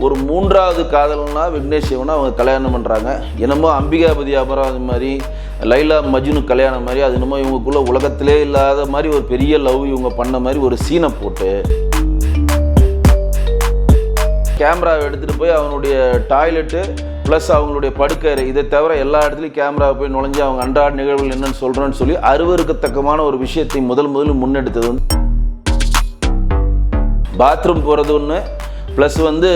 ஒரு மூன்றாவது காதல்னா விக்னேஷ் சிவனை அவங்க கல்யாணம் பண்ணுறாங்க என்னமோ அம்பிகாபதி அபராதம் மாதிரி லைலா மஜ்னு கல்யாணம் மாதிரி அது என்னமோ இவங்களுக்குள்ள உலகத்திலே இல்லாத மாதிரி ஒரு பெரிய லவ் இவங்க பண்ண மாதிரி ஒரு சீனை போட்டு கேமராவை எடுத்துகிட்டு போய் அவனுடைய டாய்லெட்டு ப்ளஸ் அவங்களுடைய படுக்கறை இதை தவிர எல்லா இடத்துலையும் கேமராவை போய் நுழைஞ்சு அவங்க அன்றாட நிகழ்வுகள் என்னன்னு சொல்கிறோன்னு சொல்லி அருவருக்கத்தக்கமான ஒரு விஷயத்தை முதல் முதலில் முன்னெடுத்தது வந்து. பாத்ரூம் போகிறது ஒன்று ப்ளஸ் வந்து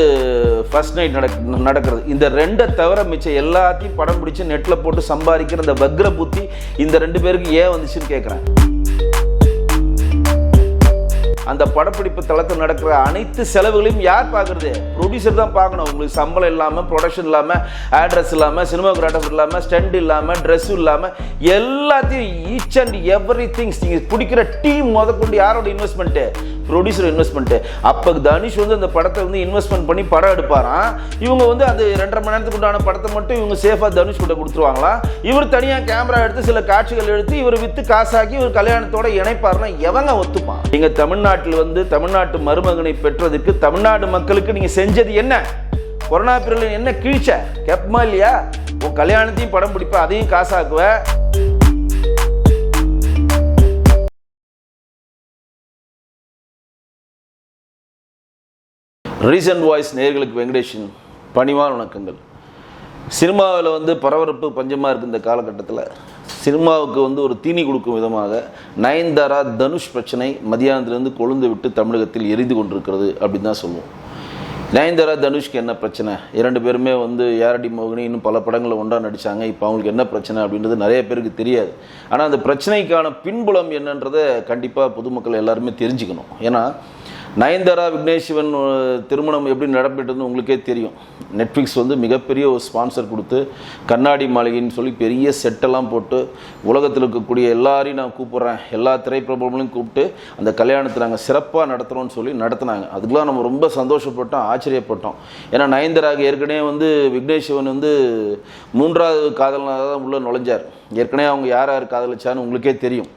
ஃபர்ஸ்ட் நைட் நடக் நடக்கிறது. இந்த ரெண்டை தவிர மிச்சம் எல்லாத்தையும் படம் பிடிச்சி நெட்டில் போட்டு சம்பாதிக்கிற இந்த வக்ர புத்தி இந்த ரெண்டு பேருக்கு ஏன் வந்துச்சுன்னு கேட்குறேன் அந்த படப்பிடிப்பு தளத்தில் நடக்கிற அனைத்து செலவுகளையும் யார் பார்க்குறது? ப்ரொடியூசர் தான் பார்க்கணும். உங்களுக்கு சம்பளம் இல்லாமல் ப்ரொடக்ஷன் இல்லாமல் ஆட்ரஸ் இல்லாமல் சினிமாகிராஃபர் இல்லாமல் ஸ்டண்ட் இல்லாமல் ட்ரெஸ் இல்லாமல் எல்லாத்தையும் ஈச் அண்ட் எவ்ரி திங்ஸ் நீங்கள் பிடிக்கிற டீம் முதற்கொண்டு யாரோட இன்வெஸ்ட்மெண்ட்டு ப்ரொடியூசர் இன்வெஸ்ட்மெண்ட்டு அப்போ தனுஷ் வந்து அந்த படத்தை வந்து இன்வெஸ்ட்மெண்ட் பண்ணி படம் எடுப்பாராம். இவங்க வந்து அந்த ரெண்டரை மணி நேரத்துக்கு உண்டான படத்தை மட்டும் இவங்க சேஃபாக தனுஷ் கூட கொடுத்துருவாங்களாம். இவர் தனியாக கேமரா எடுத்து சில காட்சிகள் எடுத்து இவர் விற்று காசாக்கி இவர் கல்யாணத்தோட இணைப்பாருன்னா எவங்க ஒத்துப்பான்? நீங்கள் தமிழ்நாடு தமிழ்நாட்டில் வந்து தமிழ்நாட்டு மருமகனை பெற்றதுக்கு தமிழ்நாடு மக்களுக்கு நீங்க செஞ்சது என்ன? கொரோனா பீரியட்ல என்ன கீழ்ச்ச? கேப்பமா இல்லையா? உன் கல்யாணத்தையும் படம் பிடிப்ப அதையும் காசாக்குவ? ரீசன்ட் வாய்ஸ் நேர்களுக்கு வெங்கடேஷன் பணிவான வணக்கங்கள். சினிமாவில் வந்து பரபரப்பு பஞ்சமாக இருக்குது இந்த காலகட்டத்தில். சினிமாவுக்கு வந்து ஒரு தீனி கொடுக்கும் விதமாக நயன்தாரா தனுஷ் பிரச்சனை மதியானத்திலிருந்து கொழுந்து விட்டு தமிழகத்தில் எரிந்து கொண்டிருக்கிறது அப்படின்னு தான் சொல்லுவோம். நயன்தாரா தனுஷ்க்கு என்ன பிரச்சனை? இரண்டு பேருமே வந்து யாரடி மோகினி இன்னும் பல படங்களில் ஒன்றா நடித்தாங்க இப்போ அவங்களுக்கு என்ன பிரச்சனை அப்படின்றது நிறைய பேருக்கு தெரியாது. ஆனால் அந்த பிரச்சனைக்கான பின்புலம் என்னன்றதை கண்டிப்பாக பொதுமக்கள் எல்லாருமே தெரிஞ்சுக்கணும். ஏன்னா நயன்தாரா விக்னேஷ் திருமணம் எப்படி நடப்பிட்டதுன்னு உங்களுக்கே தெரியும். நெட்ஃப்ளிக்ஸ் வந்து மிகப்பெரிய ஒரு ஸ்பான்சர் கொடுத்து கண்ணாடி மாளிகைன்னு சொல்லி பெரிய செட்டெல்லாம் போட்டு உலகத்தில் இருக்கக்கூடிய எல்லாரையும் நான் கூப்பிட்றேன். எல்லா திரைப்பிரபலங்களையும் கூப்பிட்டு அந்த கல்யாணத்தை நாங்கள் சிறப்பாக நடத்துகிறோம்னு சொல்லி நடத்துனாங்க. அதுக்கெலாம் நம்ம ரொம்ப சந்தோஷப்பட்டோம் ஆச்சரியப்பட்டோம். ஏன்னா நயன்தாராக ஏற்கனவே வந்து விக்னேஷ்வன் வந்து மூன்றாவது காதலனாக தான் உள்ளே நுழைஞ்சார். ஏற்கனவே அவங்க யார் யார் காதலிச்சான்னு உங்களுக்கே தெரியும்.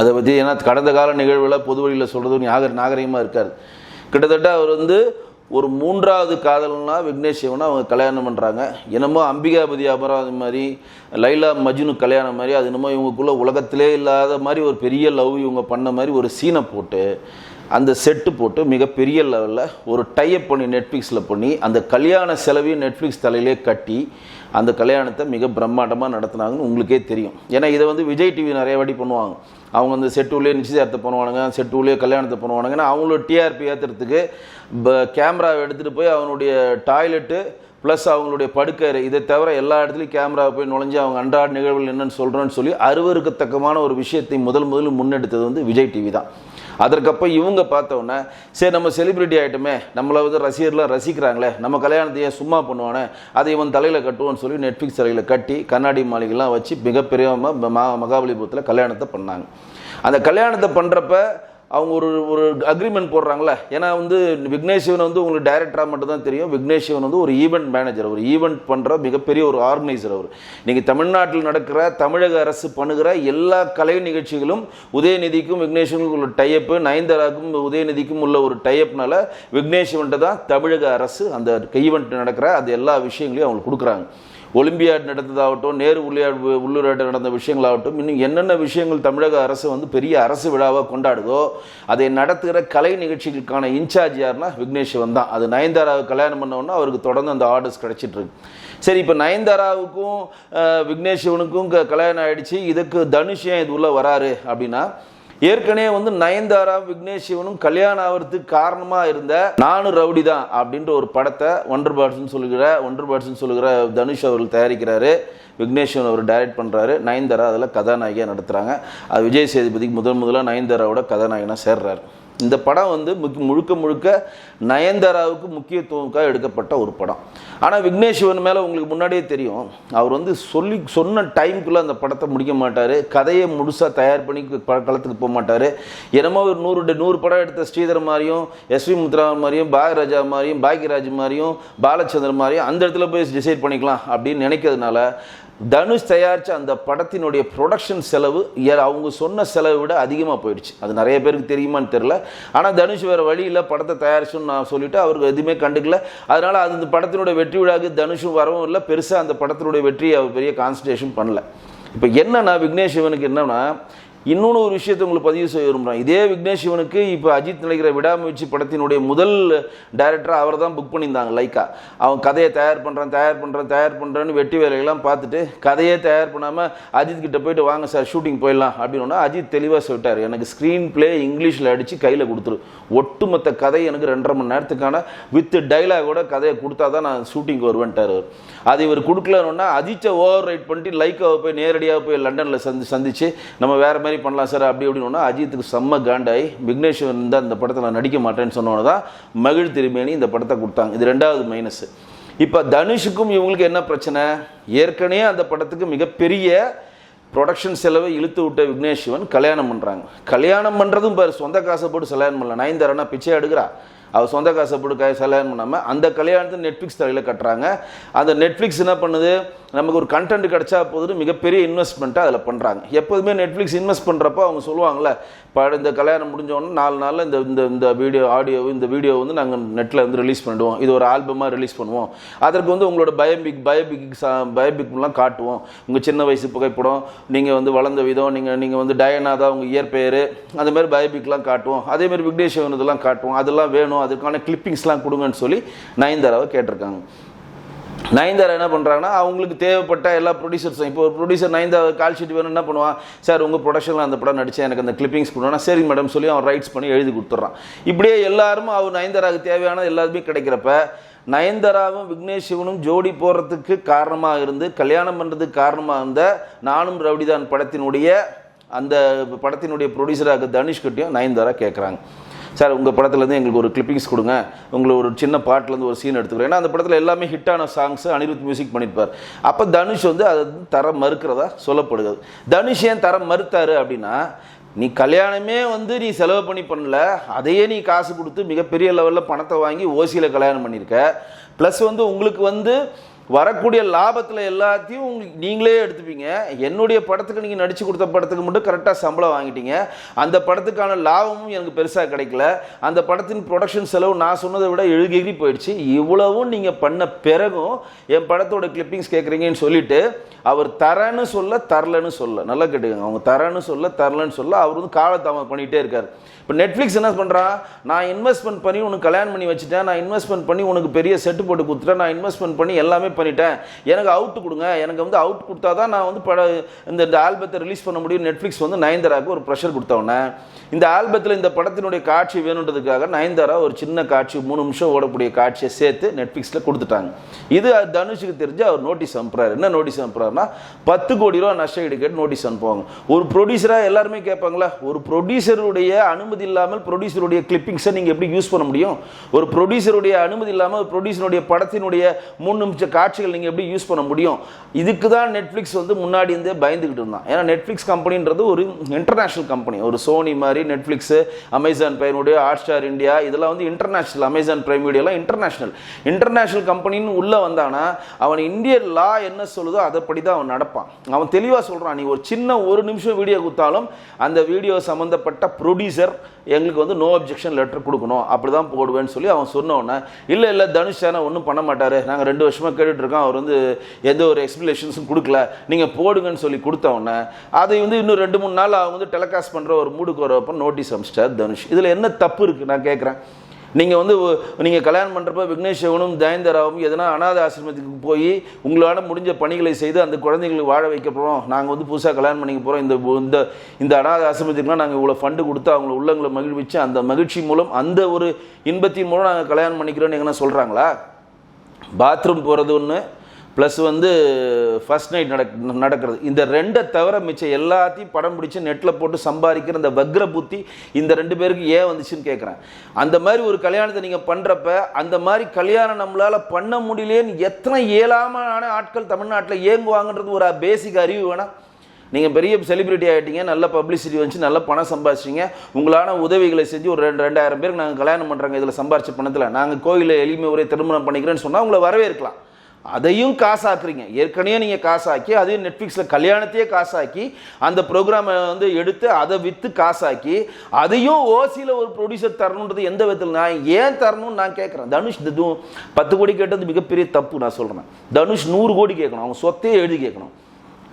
அதை பற்றி ஏன்னா கடந்த கால நிகழ்வில் பொது வழியில் சொல்கிறது நாகர் நாகரிகமாக இருக்கார். கிட்டத்தட்ட அவர் வந்து ஒரு மூன்றாவது காதல்னா விக்னேஷ் சிவனை அவங்க கல்யாணம் பண்ணுறாங்க என்னமோ அம்பிகாபதி அபராதம் மாதிரி லைலா மஜ்னு கல்யாணம் மாதிரி அது என்னமோ இவங்களுக்குள்ள உலகத்திலே இல்லாத மாதிரி ஒரு பெரிய லவ் இவங்க பண்ண மாதிரி ஒரு சீனை போட்டு அந்த செட்டு போட்டு மிகப்பெரிய லெவலில் ஒரு டைப் பண்ணி நெட்ஃப்ளிக்ஸில் பண்ணி அந்த கல்யாண செலவையும் நெட்ஃப்ளிக்ஸ் தலையிலே கட்டி அந்த கல்யாணத்தை மிக பிரம்மாண்டமாக நடத்துனாங்கன்னு உங்களுக்கே தெரியும். ஏன்னா இதை வந்து விஜய் டிவி நிறைய வாட்டி பண்ணுவாங்க. அவங்க அந்த செட்டுலேயே நிச்சயதார்த்தம் பண்ணுவானுங்க செட்டுலேயே கல்யாணத்தை பண்ணுவானுங்க ஏன்னா அவங்களோட டிஆர்பி ஏற்றுறதுக்கு கேமராவை எடுத்துகிட்டு போய் அவனுடைய டாய்லெட்டு ப்ளஸ் அவங்களுடைய படுக்கறை இதை தவிர எல்லா இடத்துலையும் கேமராவை போய் நுழைஞ்சு அவங்க அன்றாட நிகழ்வுகள் என்னென்னு சொல்கிறோன்னு சொல்லி அருவருக்கத்தக்கமான ஒரு விஷயத்தை முதல் முதலில் முன்னெடுத்தது வந்து விஜய் டிவி தான். அதற்கப்புறம் இவங்க பார்த்தோன்னே சரி நம்ம செலிபிரிட்டி ஆகிட்டோமே நம்மளை வந்து ரசிகர்லாம் ரசிக்கிறாங்களே நம்ம கல்யாணத்தையே சும்மா பண்ணுவானே அதை இவன் தலையில் கட்டுவோன்னு சொல்லி நெட்ஃப்ளிக்ஸ் தலையில் கட்டி கண்ணாடி மாளிகைலாம் வச்சு மிகப்பெரிய ம மகாபலிபுரத்தில் கல்யாணத்தை பண்ணாங்க. அந்த கல்யாணத்தை பண்ணுறப்ப அவங்க ஒரு ஒரு அக்ரிமெண்ட் போடுறாங்கள ஏன்னா வந்து விக்னேஷிவன் வந்து உங்களுக்கு டைரக்டராக மட்டும் தான் தெரியும். விக்னேஷிவன் வந்து ஒரு ஈவெண்ட் மேனேஜர் ஒரு ஈவெண்ட் பண்ணுற மிகப்பெரிய ஒரு ஆர்கனைசர் அவர். நீங்கள் தமிழ்நாட்டில் நடக்கிற தமிழக அரசு பண்ணுகிற எல்லா கலை நிகழ்ச்சிகளும் உதயநிதிக்கும் விக்னேஷனுக்கும் உள்ள டைப்பு நயன்தாராக்கும் உதயநிதிக்கும் உள்ள ஒரு டைப்னால விக்னேஷிவன்ட்டு தான் தமிழக அரசு அந்த ஈவெண்ட் நடக்கிற அது எல்லா விஷயங்களையும் அவங்களுக்கு கொடுக்குறாங்க. ஒலிம்பியாட் நடந்ததாகட்டும் நேரு உள்ளியாட் உள்ளூராட்டு நடந்த விஷயங்களாகட்டும் இன்னும் என்னென்ன விஷயங்கள் தமிழக அரசு வந்து பெரிய அரசு விழாவாக கொண்டாடுதோ அதை நடத்துகிற கலை நிகழ்ச்சிகளுக்கான இன்சார்ஜ் யாருன்னா விக்னேஷ் சிவன் தான். அது நயன்தாராவை கல்யாணம் பண்ணோன்னா அவருக்கு தொடர்ந்து அந்த ஆர்டர்ஸ் கிடைச்சிட்டு இருக்கு. சரி இப்போ நயன்தாராவுக்கும் விக்னேஷ்வனுக்கும் விக்னேஷ் சிவனுக்கும் க- கல்யாணம் ஆகிடுச்சு இதுக்கு தனுஷ் ஏன் இது உள்ளே வராரு அப்படின்னா ஏற்கனவே வந்து நயன்தாரா விக்னேஷ் சிவனும் கல்யாணம் ஆகிறதுக்கு காரணமாக இருந்த நானும் ரவுடி தான் அப்படின்ற ஒரு படத்தை ஒண்டர் பேர்ட்ஸ்னு சொல்லுகிற ஒண்டர் பேர்ட்ஸ்னு சொல்லுகிற தனுஷ் அவர்கள் தயாரிக்கிறாரு. விக்னேஷ் சிவன் அவர் டைரக்ட் பண்ணுறாரு நயன்தாரா அதில் கதாநாயகியாக நடத்துகிறாங்க அது விஜய் சேதுபதிக்கு முதல் முதலாக நயன்தாராவோட கதாநாயகனாக சேர்றாரு. இந்த படம் வந்து முக்- முழுக்க முழுக்க நயன்தாராவுக்கு முக்கியத்துவமாக எடுக்கப்பட்ட ஒரு படம். ஆனால் விக்னேஷ் சிவன் மேலே உங்களுக்கு முன்னாடியே தெரியும். அவர் வந்து சொல்லி சொன்ன டைமுக்குள்ளே அந்த படத்தை முடிக்க மாட்டார். கதையை முழுசாக தயார் பண்ணி களத்துக்கு போக மாட்டார். என்னமோ ஒரு நூறு நூறு படம் எடுத்த ஸ்ரீதர் மாதிரியும் எஸ்வி முத்ரா மாதிரியும் பாகராஜா மாதிரியும் பாக்யராஜ் மாதிரியும் பாலச்சந்தர் மாதிரியும் அந்த இடத்துல போய் டிசைட் பண்ணிக்கலாம் அப்படின்னு நினைக்கிறதுனால தனுஷ் தயாரித்த அந்த படத்தினுடைய ப்ரொடக்ஷன் செலவு ஏ- அவங்க சொன்ன செலவை விட அதிகமாக போயிடுச்சு. அது நிறைய பேருக்கு தெரியுமான்னு தெரில ஆனால் தனுஷ் வேறு வழியில் படத்தை தயாரிச்சுன்னு நான் சொல்லிவிட்டு அவருக்கு எதுவுமே கண்டுக்கல. அதனால் அது இந்த படத்தினுடைய வெற்றி விழாக்கு தனுஷும் வரவும் இல்லை. பெருசாக அந்த படத்தினுடைய வெற்றியை அவர் பெரிய கான்சன்ட்ரேஷன் பண்ணல. இப்போ என்னன்னா விக்னேஷ் சிவனுக்கு என்னன்னா இன்னொன்று ஒரு விஷயத்தை உங்களுக்கு பதிவு செய்ய விரும்புகிறேன் இதே விக்னேஷ் சிவனுக்கு இப்போ அஜித் நடிக்கிற விடாமுயற்சி படத்தினுடைய முதல் டைரக்டராக அவர் தான் புக் பண்ணியிருந்தாங்க லைக்கா. அவன் கதையை தயார் பண்ணுறான் தயார் பண்ணுறான் தயார் பண்ணுறேன்னு வெட்டி வேலையெல்லாம் பார்த்துட்டு கதையே தயார் பண்ணாமல் அஜித் கிட்ட போயிட்டு வாங்க சார் ஷூட்டிங் போயிடலாம் அப்படின்னு அஜித் தெளிவாக சொல்லிட்டார். எனக்கு ஸ்க்ரீன் ப்ளே இங்கிலீஷில் அடித்து கையில் கொடுத்துரு. ஒட்டுமொத்த கதை எனக்கு ரெண்டரை மணி நேரத்துக்கான வித் டைலாகோட கதையை கொடுத்தா தான் நான் ஷூட்டிங் வருவேன்ட்டார். அவர் அது இவர் கொடுக்கலன்னா அஜித்தை ஓவர் ரைட் பண்ணிட்டு லைக்காவை போய் நேரடியாக போய் லண்டனில் சந்தி சந்திச்சு நம்ம வேறு மாதிரி பண்ணலாம் சார் அப்படி அப்படின்னு அஜித்துக்கு செம்ம காண்டாய் விக்னேஸ்வரன் இந்த அந்த படத்தை நான் நடிக்க மாட்டேன்னு சொன்னோன்னு தான் மகிழ் திருமேனி இந்த படத்தை கொடுத்தாங்க. இது ரெண்டாவது மைனஸ் இப்போ தனுஷுக்கும் இவங்களுக்கு என்ன பிரச்சனை? ஏற்கனவே அந்த படத்துக்கு மிகப்பெரிய ப்ரொடக்ஷன் செலவை இழுத்து விட்ட விக்னேஷ் சிவன் கல்யாணம் பண்ணுறாங்க கல்யாணம் பண்ணுறதும் பாரு சொந்த காசை போட்டு கல்யாணம் பண்ணல. நயன்தாரனா பிச்சை எடுக்கிறா. அவர் சொந்த காசை போட்டு க கல்யாணம் பண்ணாமல் அந்த கல்யாணத்தை நெட்ஃப்ளிக்ஸ் தலையில் கட்டுறாங்க. அந்த நெட்ஃப்ளிக்ஸ் என்ன பண்ணுது? நமக்கு ஒரு கண்டென்ட் கிடச்சா போதும் மிகப்பெரிய இன்வெஸ்ட்மெண்ட்டாக அதில் பண்ணுறாங்க எப்போதுமே நெட்ஃப்ளிக்ஸ் இன்வெஸ்ட் பண்ணுறப்போ அவங்க சொல்லுவாங்கள்ல இப்போ இந்த கல்யாணம் முடிஞ்சோடனே நாலு நாளில் இந்த இந்த இந்த வீடியோ ஆடியோ இந்த வீடியோ வந்து நாங்கள் நெட்டில் வந்து ரிலீஸ் பண்ணிடுவோம். இது ஒரு ஆல்பமாக ரிலீஸ் பண்ணுவோம். அதற்கு வந்து உங்களோட பயோபிக் பயோபிக் பயோபிக்லாம் காட்டுவோம். உங்கள் சின்ன வயசு புகைப்படம் நீங்கள் வந்து வளர்ந்த விதம் நீங்கள் நீங்கள் வந்து டயனா தான் உங்கள் இயற்பெயர். அந்தமாதிரி பயோபிக்லாம் காட்டுவோம். அதேமாதிரி விக்னேஷ் இதெல்லாம் காட்டுவோம். அதெல்லாம் வேணும். அதுக்கான கிளிப்பிங்ஸ்லாம் கொடுங்கன்னு சொல்லி நயன்தாராவை கேட்டிருக்காங்க. நயன்தாரா என்ன பண்ணுறாங்கன்னா அவங்களுக்கு தேவைப்பட்ட எல்லா ப்ரொடியூசர்ஸும் இப்போ ஒரு ப்ரொடியூசர் நயன்தாரா கால் ஷீட் வேணும் என்ன பண்ணுவான் சார் உங்கள் ப்ரொடக்ஷனில் அந்த படம் நடித்தேன் எனக்கு அந்த கிளிப்பிங்ஸ் கொடுனா சரி மேடம் சொல்லி அவன் ரைட்ஸ் பண்ணி எழுதி கொடுத்துட்றான். இப்படியே எல்லாரும் அவர் நயன்தாராவுக்கு தேவையான எல்லாருமே கிடைக்கிறப்ப நயன்தாராவும் விக்னேஷ் சிவனும் ஜோடி போடுறதுக்கு காரணமாக இருந்து கல்யாணம் பண்ணுறதுக்கு காரணமாக இருந்த நானும் ரவுடிதான் படத்தினுடைய அந்த படத்தினுடைய ப்ரொடியூசராக தனுஷ்கிட்டையும் நயன்தாரா கேட்குறாங்க சார் உங்கள் படத்துலேருந்து எங்களுக்கு ஒரு கிளிப்பிங்ஸ் கொடுங்க. உங்களுக்கு ஒரு சின்ன பாட்டிலேருந்து ஒரு சீன் எடுத்துக்கிறேன். ஏன்னா அந்த படத்தில் எல்லாமே ஹிட்டான சாங்ஸ் அனிருத் மியூசிக் பண்ணியிருப்பார் அப்போ தனுஷ் வந்து அதை வந்து தர மறுக்கிறதா சொல்லப்படுகிறது. தனுஷ் ஏன் தர மறுத்தாரு அப்படின்னா நீ கல்யாணமே வந்து நீ செலவு பண்ணி பண்ணல அதையே நீ காசு கொடுத்து மிகப்பெரிய லெவலில் பணத்தை வாங்கி ஓசியில் கல்யாணம் பண்ணியிருக்க ப்ளஸ் வந்து உங்களுக்கு வந்து வரக்கூடிய லாபத்தில் எல்லாத்தையும் உங்களுக்கு நீங்களே எடுத்துப்பீங்க. என்னுடைய படத்துக்கு நீங்கள் நடித்து கொடுத்த படத்துக்கு மட்டும் கரெக்டாக சம்பளம் வாங்கிட்டீங்க. அந்த படத்துக்கான லாபமும் எனக்கு பெருசாக கிடைக்கல. அந்த படத்தின் ப்ரொடக்ஷன் செலவு நான் சொன்னதை விட எழுகி போயிடுச்சு. இவ்வளவும் நீங்கள் பண்ண பிறகும் என் படத்தோட கிளிப்பிங்ஸ் கேட்குறீங்கன்னு சொல்லிட்டு அவர் தரேன்னு சொல்ல தரலன்னு சொல்ல. நல்லா கேட்டுக்கோங்க. அவங்க தரேன்னு சொல்ல தரலன்னு சொல்ல அவர் வந்து காலத்தாமல் பண்ணிகிட்டே இருக்கார். இப்போ நெட்ஃப்ளிக்ஸ் என்ன பண்ணுறான் நான் இன்வெஸ்ட்மெண்ட் பண்ணி உனக்கு கல்யாணம் பண்ணி வச்சுட்டேன். நான் இன்வெஸ்ட்மெண்ட் பண்ணி உனக்கு பெரிய செட்டு போட்டு கொடுத்துட்டேன். நான் இன்வெஸ்ட்மெண்ட் பண்ணி எல்லாமே பண்ணிட்டேன். எனக்கு அவுட் கொடுங்க. எனக்கு வந்து அவுட் கொடுத்தா தான் நான் வந்து பட இந்த இந்த ஆல்பத்தை ரிலீஸ் பண்ண முடியும். நெட்ஃப்ளிக்ஸ் வந்து நயன்தாராவுக்கு ஒரு ப்ரெஷர் கொடுத்தவொடனே இந்த ஆல்பத்தில் இந்த படத்தினுடைய காட்சி வேணுன்றதுக்காக நயன்தாரா ஒரு சின்ன காட்சி மூணு நிமிஷம் ஓடக்கூடிய காட்சியை சேர்த்து நெட்ஃப்ளிக்ஸில் கொடுத்துட்டாங்க. இது தனுஷுக்கு தெரிஞ்சு அவர் நோட்டீஸ் அனுப்புறாரு. என்ன நோட்டீஸ் அனுப்புறாருன்னா பத்து கோடி ரூபா நஷ்ட ஈடுகட்டு நோட்டீஸ் அனுப்புவாங்க. ஒரு ப்ரொடியூசராக எல்லாருமே கேட்பாங்களா ஒரு ப்ரொடியூசருடைய அனுமதி இல்லாமல் ப்ரொடியூசருடைய கிளிப்பிங்ஸை நீங்கள் எப்படி யூஸ் பண்ண முடியும்? ஒரு ப்ரொடியூசருடைய அனுமதி இல்லாமல் ஒரு ப்ரொடியூசருடைய படத்தினுடைய மூணு நிமிஷ காட்சிகள் நீங்கள் எப்படி யூஸ் பண்ண முடியும்? இதுக்கு தான் நெட்ஃப்ளிக்ஸ் வந்து முன்னாடி இருந்தே பயந்துக்கிட்டு இருந்தான். ஏன்னா நெட்ஃப்ளிக்ஸ் கம்பெனின்றது ஒரு இன்டர்நேஷ்னல் கம்பெனி ஒரு சோனி மாதிரி நெட்ஃப்ளிக்ஸு அமேசான் பிரைமுடைய ஹாட் ஸ்டார் இந்தியா இதெல்லாம் வந்து இன்டர்நேஷ்னல் அமேசான் பிரைம் வீடியோலாம் இன்டர்நேஷ்னல் இன்டர்நேஷ்னல் கம்பெனின்னு உள்ளே வந்தானா அவன் இந்தியன் லா என்ன சொல்லுதோ அதைப்படி தான் அவன் நடப்பான். அவன் தெளிவாக சொல்கிறான் நீ ஒரு சின்ன ஒரு நிமிஷம் வீடியோ கொடுத்தாலும் அந்த வீடியோ சம்மந்தப்பட்ட ப்ரொடியூசர் எங்களுக்கு வந்து நோ அப்ஜெக்ஷன் லெட்டர் கொடுக்கணும். அப்படி தான் போடுவேன்னு சொல்லி அவன் சொன்னோன்னே இல்லை இல்லை தனுஷ் சேனா ஒன்றும் பண்ண மாட்டார். நாங்கள் ரெண்டு வருஷமாக கேட்டுட்ருக்கோம். அவர் வந்து எந்த ஒரு எக்ஸ்பிளேஷன்ஸும் கொடுக்கல. நீங்கள் போடுங்கன்னு சொல்லி கொடுத்தவொடனே அதை வந்து இன்னும் ரெண்டு மூணு நாள் அவங்க வந்து டெலிகாஸ்ட் பண்ணுற ஒரு மூடுக்கு வரப்போ நோட்டீஸ் அமிச்சிட்டார் தனுஷ். இதில் என்ன தப்பு இருக்குது நான் கேட்குறேன் நீங்கள் வந்து நீங்கள் கல்யாணம் பண்ணுறப்ப விக்னேஷ் சிவனும் ஜெயந்தராவும் எதனா அனாத ஆசிரமத்துக்கு போய் உங்களால் முடிஞ்ச பணிகளை செய்து அந்த குழந்தைங்களுக்கு வாழ வைக்க போகிறோம் நாங்கள் வந்து புதுசாக கல்யாணம் பண்ணிக்க போகிறோம் இந்த இந்த இந்த அனாதை ஆசிரமத்துக்குலாம் நாங்கள் இவ்வளோ ஃபண்டு கொடுத்து அவங்கள உள்ளங்களை மகிழ்விச்சு அந்த மகிழ்ச்சி மூலம் அந்த ஒரு இன்பத்தின் மூலம் நாங்கள் கல்யாணம் பண்ணிக்கிறோன்னு எங்கன்னா சொல்கிறாங்களா பாத்ரூம் போகிறது ஒன்று ப்ளஸ் வந்து ஃபர்ஸ்ட் நைட் நடக் நடக்கிறது. இந்த ரெண்டை தவிர மிச்சம் எல்லாத்தையும் படம் பிடிச்சி நெட்டில் போட்டு சம்பாதிக்கிற இந்த வக்ர புத்தி இந்த ரெண்டு பேருக்கு ஏன் வந்துச்சுன்னு கேட்குறேன் அந்த மாதிரி ஒரு கல்யாணத்தை நீங்கள் பண்ணுறப்ப அந்த மாதிரி கல்யாணம் நம்மளால் பண்ண முடியலேன்னு எத்தனை இயலாமான ஆட்கள் தமிழ்நாட்டில் ஏங்குவாங்கன்றது ஒரு பேசிக் அறிவு வேணாம் நீங்கள் பெரிய செலிபிரிட்டி ஆகிட்டீங்க நல்ல பப்ளிசிட்டி வந்துச்சு நல்ல பணம் சம்பாதிச்சிங்க. உங்களான உதவிகளை செஞ்சு ஒரு ரெண்டு ரெண்டாயிரம் பேருக்கு நாங்கள் கல்யாணம் பண்ணுறாங்க இதில் சம்பாரிச்ச பணத்தில். நாங்கள் கோயிலில் எளிமை உரை திருமணம் பண்ணிக்கிறேன்னு சொன்னால் உங்களை வரவேற்கலாம். அதையும் காசாக்குறீங்க. ஏற்கனவே நீங்கள் காசாக்கி அதையும் நெட்ஃப்ளிக்ஸில் கல்யாணத்தையே காசாக்கி அந்த ப்ரோக்ராமை வந்து எடுத்து அதை விற்று காசாக்கி அதையும் ஓசியில் ஒரு ப்ரொடியூசர் தரணுன்றது எந்த விதத்தில்? நான் ஏன் தரணும்னு நான் கேட்குறேன் தனுஷ் இதுவும் பத்து கோடி கேட்டது மிகப்பெரிய தப்பு நான் சொல்கிறேன் தனுஷ் நூறு கோடி கேட்கணும். அவங்க சொத்தையே எழுதி கேட்கணும்.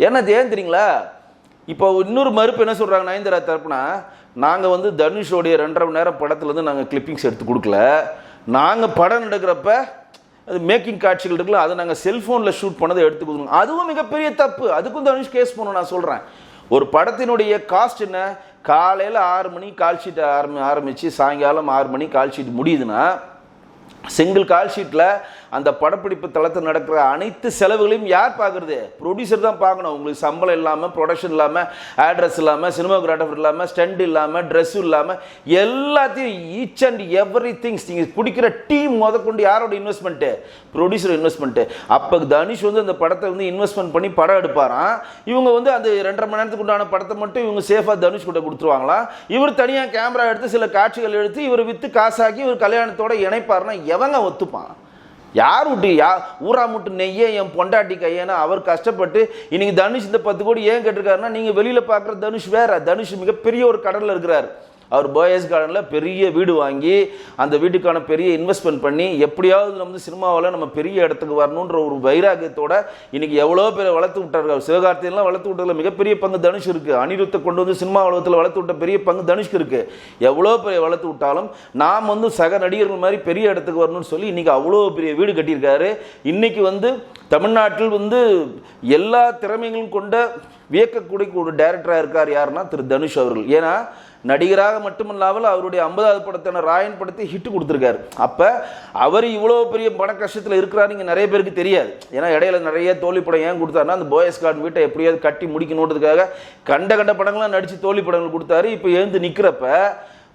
ஏன்னா ஏன் தெரியுங்களா? இப்போ இன்னொரு மறுப்பு என்ன சொல்கிறாங்க நயன்தாரா தரப்புனா நாங்கள் வந்து தனுஷோடைய ரெண்டரை மணி நேரம் படத்துலேருந்து நாங்கள் கிளிப்பிங்ஸ் எடுத்து கொடுக்கல. நாங்கள் படம் நடக்கிறப்ப அது மேக்கிங் காட்சிகள் இருக்குல்ல அதை நாங்கள் செல்ஃபோனில் ஷூட் பண்ணதை எடுத்து கொடுக்கணும். அதுவும் மிகப்பெரிய தப்பு. அதுக்கும் தனுஷ் கேஸ் பண்ணணும் நான் சொல்கிறேன் ஒரு படத்தினுடைய காஸ்ட் என்ன? காலையில் ஆறு மணி கால் ஷீட் ஆரம்பி ஆரம்பித்து சாயங்காலம் ஆறு மணி கால் ஷீட் முடியுதுன்னா சிங்கிள் கால் ஷீட்டில் அந்த படப்பிடிப்பு தளத்தில் நடக்கிற அனைத்து செலவுகளையும் யார் பார்க்குறது? ப்ரொடியூசர் தான் பார்க்கணும். உங்களுக்கு சம்பளம் இல்லாமல் ப்ரொடக்ஷன் இல்லாமல் ஆட்ரஸ் இல்லாமல் சினிமாகிராஃபர் இல்லாமல் ஸ்டண்ட் இல்லாமல் ட்ரெஸ் இல்லாமல் எல்லாத்தையும் ஈச் அண்ட் எவ்ரி திங்ஸ் நீங்கள் பிடிக்கிற டீம் முதற்கொண்டு யாரோட இன்வெஸ்ட்மெண்ட்டு ப்ரொடியூசர் இன்வெஸ்ட்மெண்ட்டு அப்போ தனுஷ் வந்து அந்த படத்தை வந்து இன்வெஸ்ட்மெண்ட் பண்ணி படம் எடுப்பாராம். இவங்க வந்து அந்த ரெண்டரை மணி நேரத்துக்கு உண்டான படத்தை மட்டும் இவங்க சேஃபாக தனுஷ் கூட கொடுத்துருவாங்களாம். இவர் தனியாக கேமரா எடுத்து சில காட்சிகள் எடுத்து இவர் விற்று காசாக்கி இவர் கல்யாணத்தோட இணைப்பார்னா எவங்க ஒத்துப்பான்? யார் விட்டு யா ஊரா முட்டு நெய்யே என் பொண்டாட்டி கையேன்னா அவர் கஷ்டப்பட்டு இன்னைக்கு தனுஷ் இந்த பத்து கோடி ஏன் கேட்டிருக்காருன்னா நீங்கள் வெளியில் பார்க்குற தனுஷ் வேற. தனுஷ் மிகப்பெரிய ஒரு கடலில் இருக்கிறார். அவர் போயஸ் கார்டனில் பெரிய வீடு வாங்கி அந்த வீட்டுக்கான பெரிய இன்வெஸ்ட்மெண்ட் பண்ணி எப்படியாவது நம்ம வந்து சினிமாவில் நம்ம பெரிய இடத்துக்கு வரணுன்ற ஒரு வைராகியத்தோட இன்னைக்கு எவ்வளோ பேர் வளர்த்து விட்டார்கள். சிவகார்த்தியெல்லாம் வளர்த்து விட்டதில் மிகப்பெரிய பங்கு தனுஷ் இருக்குது அனிருத்தை கொண்டு வந்து சினிமா உலகத்தில் வளர்த்து விட்ட பெரிய பங்கு தனுஷ்க்கு இருக்குது எவ்வளோ பெரிய வளர்த்து விட்டாலும் நாம் வந்து சக நடிகர்கள் மாதிரி பெரிய இடத்துக்கு வரணும்னு சொல்லி இன்றைக்கி அவ்வளோ பெரிய வீடு கட்டியிருக்காரு. இன்றைக்கி வந்து தமிழ்நாட்டில் வந்து எல்லா திறமைகளும் கொண்ட வியக்கக்கூடிய ஒரு டைரக்டராக இருக்கார் யாருன்னா திரு தனுஷ் அவர்கள். ஏன்னா நடிகராக மட்டுமல்லாமல் அவருடைய ஐம்பதாவது படத்தான ராயன் படத்தை ஹிட் கொடுத்துருக்காரு. அப்போ அவர் இவ்வளோ பெரிய பண கஷ்டத்தில் இருக்கிறாருங்க நிறைய பேருக்கு தெரியாது. ஏன்னா இடையில நிறைய தோல்வி படம் ஏன் கொடுத்தாருன்னா அந்த போயஸ் கார்டு வீட்டை எப்படியாவது கட்டி முடிக்கணுன்றதுக்காக கண்ட கண்ட படங்கள்லாம் நடித்து தோல்வி படங்கள் கொடுத்தாரு. இப்போ எழுந்து நிற்கிறப்ப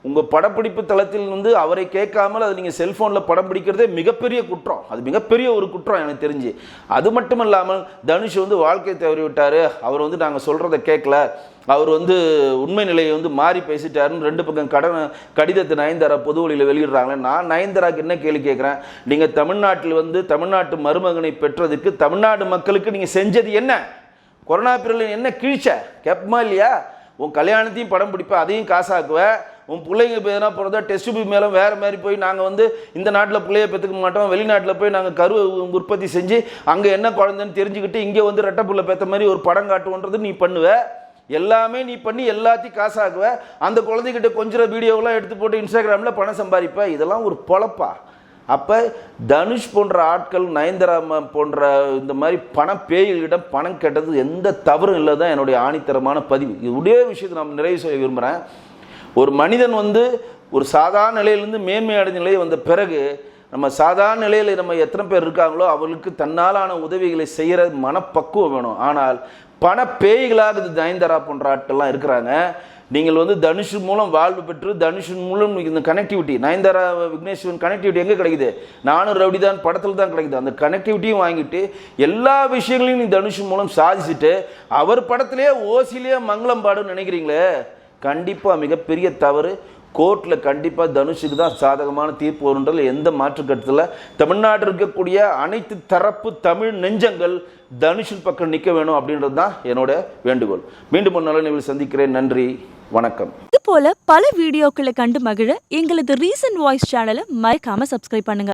உங்கள் படப்பிடிப்பு தளத்தில் வந்து அவரை கேட்காமல் அது நீங்கள் செல்ஃபோனில் படம் பிடிக்கிறதே மிகப்பெரிய குற்றம். அது மிகப்பெரிய ஒரு குற்றம் எனக்கு தெரிஞ்சு. அது மட்டும் இல்லாமல் தனுஷ் வந்து வாழ்க்கை தவறி விட்டார். அவர் வந்து நாங்கள் சொல்கிறத கேட்கல. அவர் வந்து உண்மை நிலையை வந்து மாறி பேசிட்டாருன்னு ரெண்டு பக்கம் கடன் கடிதத்தை நயன்தாரா பொது வழியில் வெளியிடுறாங்களே. நான் நயன்தாராக்கு என்ன கேள்வி கேட்குறேன்? நீங்கள் தமிழ்நாட்டில் வந்து தமிழ்நாட்டு மருமகனை பெற்றதுக்கு தமிழ்நாடு மக்களுக்கு நீங்கள் செஞ்சது என்ன? கொரோனா பீரியடில் என்ன கிழிச்ச? கேட்பமா இல்லையா? உன் கல்யாணத்தையும் படம் பிடிப்ப அதையும் காசாக்குவ. உன் பிள்ளைங்க இப்போ எதனா பிறந்தா டெஸ்ட் டியூப் மேலே வேறு மாதிரி போய் நாங்கள் வந்து இந்த நாட்டில் பிள்ளைய பெற்றுக்க மாட்டோம் வெளிநாட்டில் போய் நாங்கள் கரு உற்பத்தி செஞ்சு அங்கே என்ன குழந்தைன்னு தெரிஞ்சுக்கிட்டு இங்கே வந்து ரெட்டை புள்ள பெற்ற மாதிரி ஒரு படம் காட்டுவோன்றது நீ பண்ணுவ. எல்லாமே நீ பண்ணி எல்லாத்தையும் காசாக்குவ. அந்த குழந்தைகிட்ட கொஞ்சம் வீடியோவெலாம் எடுத்து போட்டு இன்ஸ்டாகிராமில் பணம் சம்பாதிப்ப. இதெல்லாம் ஒரு பொழப்பா. அப்போ தனுஷ் போன்ற ஆட்கள் நயன்தரா போன்ற இந்த மாதிரி பண பேய்களிடம் பணம் கேட்டது எந்த தவறும் இல்லை தான் என்னுடைய ஆணித்தரமான பதிவு. இது ஒரே விஷயத்தை நான் நிறைவு செய்ய விரும்புகிறேன் ஒரு மனிதன் வந்து ஒரு சாதாரண நிலையிலேருந்து மேன்மை அடைந்த நிலையை வந்த பிறகு நம்ம சாதாரண நிலையில் நம்ம எத்தனை பேர் இருக்காங்களோ அவர்களுக்கு தன்னாலான உதவிகளை செய்கிற மனப்பக்குவம் வேணும். ஆனால் பண பேய்களாக இது நயன்தாரா போன்ற ஆட்கள்லாம் இருக்கிறாங்க. நீங்கள் வந்து தனுஷு மூலம் வாழ்வு பெற்று தனுஷன் மூலம் இந்த கனெக்டிவிட்டி நயன்தாரா விக்னேஸ்வரன் கனெக்டிவிட்டி எங்கே கிடைக்குது? நானும் ரவுடி தான் படத்தில் தான் கிடைக்குது. அந்த கனெக்டிவிட்டியும் வாங்கிட்டு எல்லா விஷயங்களையும் நீ தனுஷ் மூலம் சாதிச்சுட்டு அவர் படத்திலே ஓசிலேயே மங்களம் பாடுன்னு நினைக்கிறீங்களே? கண்டிப்பாக மிகப்பெரிய தவறு. கோர்ட்டில் கண்டிப்பாக தனுஷுக்கு தான் சாதகமான தீர்ப்பு வரும்ன்றதுல எந்த மாற்று தமிழ்நாட்டில் இருக்கக்கூடிய அனைத்து தரப்பு தமிழ் நெஞ்சங்கள் தனுஷின் பக்கம் நிற்க வேணும் அப்படின்றது தான் என்னோட வேண்டுகோள். மீண்டும் ஒரு நல்ல நிகழ்வு சந்திக்கிறேன். நன்றி. வணக்கம். இது போல பல வீடியோக்களை கண்டு மகிழ எங்களது ரீசன்ட் வாய்ஸ் சேனலை மறக்காம சப்ஸ்கிரைப் பண்ணுங்க.